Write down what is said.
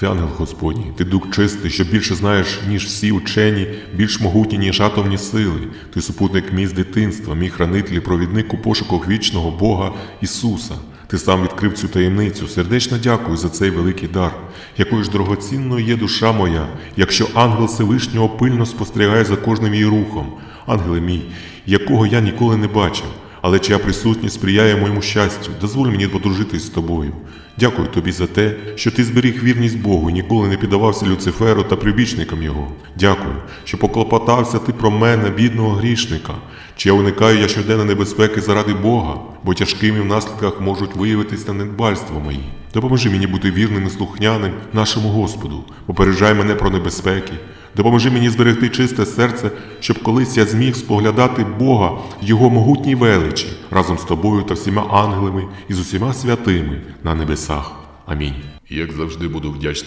Ти ангел Господній, ти дух чистий, що більше знаєш, ніж всі учені, більш могутні, ніж атомні сили. Ти супутник мій з дитинства, мій хранитель провідник у пошуках вічного Бога Ісуса. Ти сам відкрив цю таємницю. Сердечно дякую за цей великий дар. Якою ж дорогоцінною є душа моя, якщо ангел Всевишнього пильно спостерігає за кожним її рухом. Ангеле мій, якого я ніколи не бачив, але чия присутність сприяє моєму щастю, дозволь мені подружитись з тобою. Дякую тобі за те, що ти зберіг вірність Богу і ніколи не піддавався Люциферу та прибічникам його. Дякую, що поклопотався ти про мене, бідного грішника, чи я уникаю я щоденно небезпеки заради Бога, бо тяжкими в наслідках можуть виявитися недбальство мої. Допоможи мені бути вірним і слухняним нашому Господу, попереджай мене про небезпеки. Допоможи мені зберегти чисте серце, щоб колись я зміг споглядати Бога Його могутній величі разом з тобою та всіма ангелами і з усіма святими на небесах. Амінь. Як завжди буду вдячний.